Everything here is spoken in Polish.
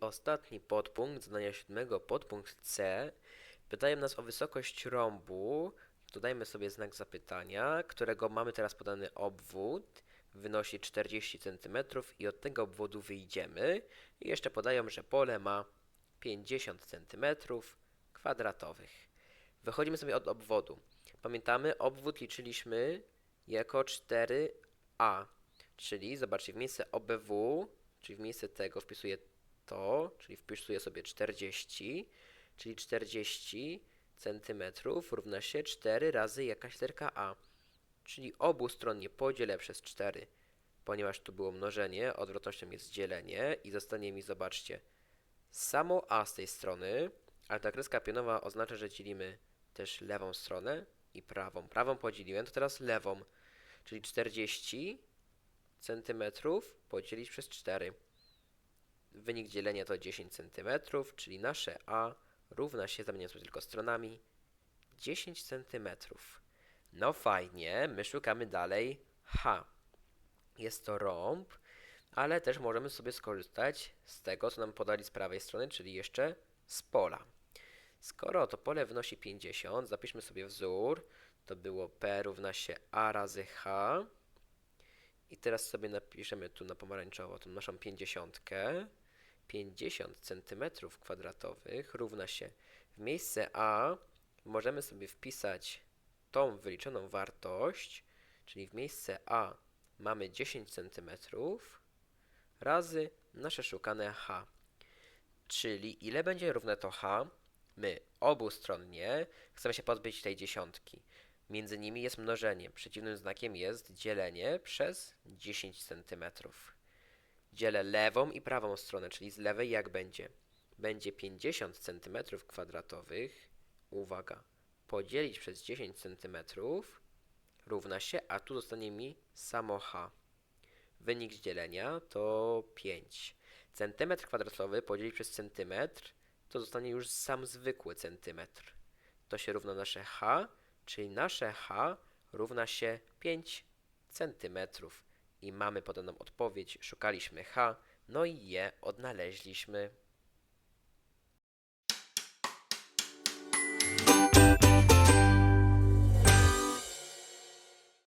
ostatni podpunkt zadania siódmego, podpunkt C. Pytają nas o wysokość rąbu. Dodajmy sobie znak zapytania, którego mamy teraz podany obwód. Wynosi 40 cm i od tego obwodu wyjdziemy. I jeszcze podają, że pole ma 50 cm kwadratowych. Wychodzimy sobie od obwodu. Pamiętamy, obwód liczyliśmy jako 4a, czyli zobaczcie, w miejsce OBW, czyli w miejsce tego wpisuję to, czyli wpisuję sobie 40, czyli 40 centymetrów równa się 4 razy jakaś literka a, czyli obustronnie podzielę przez 4, ponieważ tu było mnożenie, odwrotnością jest dzielenie i zostanie mi, zobaczcie, samo a z tej strony, ale ta kreska pionowa oznacza, że dzielimy też lewą stronę i prawą. Prawą podzieliłem, to teraz lewą, czyli 40 centymetrów podzielić przez 4. Wynik dzielenia to 10 cm, czyli nasze A równa się, zamieniam sobie tylko stronami, 10 cm. No fajnie, my szukamy dalej H. Jest to rąb, ale też możemy sobie skorzystać z tego, co nam podali z prawej strony, czyli jeszcze z pola. Skoro to pole wynosi 50, zapiszmy sobie wzór. To było P równa się A razy H. I teraz sobie napiszemy tu na pomarańczowo tą naszą 50. 50 cm kwadratowych równa się w miejsce A możemy sobie wpisać tą wyliczoną wartość, czyli w miejsce A mamy 10 cm razy nasze szukane H. Czyli ile będzie równe to H? My obustronnie chcemy się pozbyć tej dziesiątki. Między nimi jest mnożenie. Przeciwnym znakiem jest dzielenie przez 10 cm. Dzielę lewą i prawą stronę, czyli z lewej jak będzie? Będzie 50 cm kwadratowych. Uwaga. Podzielić przez 10 cm równa się, a tu zostanie mi samo h. Wynik z dzielenia to 5. Centymetr kwadratowy podzielić przez centymetr to zostanie już sam zwykły centymetr. To się równa nasze h, czyli nasze h równa się 5 centymetrów. I mamy podaną odpowiedź, szukaliśmy h, no i je odnaleźliśmy.